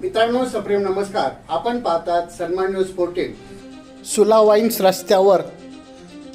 मित्रांनो सप्रेम नमस्कार. आपण पाहतात सन्मान न्यूज फोर्टीन सुला वाईन्स रस्त्यावर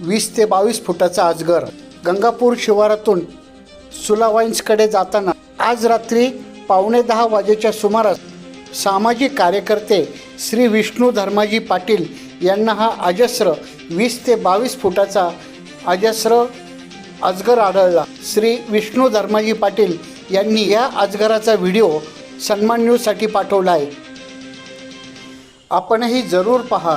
वीस ते बावीस फुटाचा अजगर. गंगापूर शिवारातून सुला वाईन्सकडे जाताना आज रात्री पावणे दहा वाजेच्या सुमारास सामाजिक कार्यकर्ते श्री विष्णू धर्माजी पाटील यांना हा अजस्र वीस ते बावीस फुटाचा अजस्र अजगर आढळला. श्री विष्णू धर्माजी पाटील यांनी या अजगराचा व्हिडिओ सन्मान न्यूजसाठी पाठवला आहे आपणही जरूर पहा.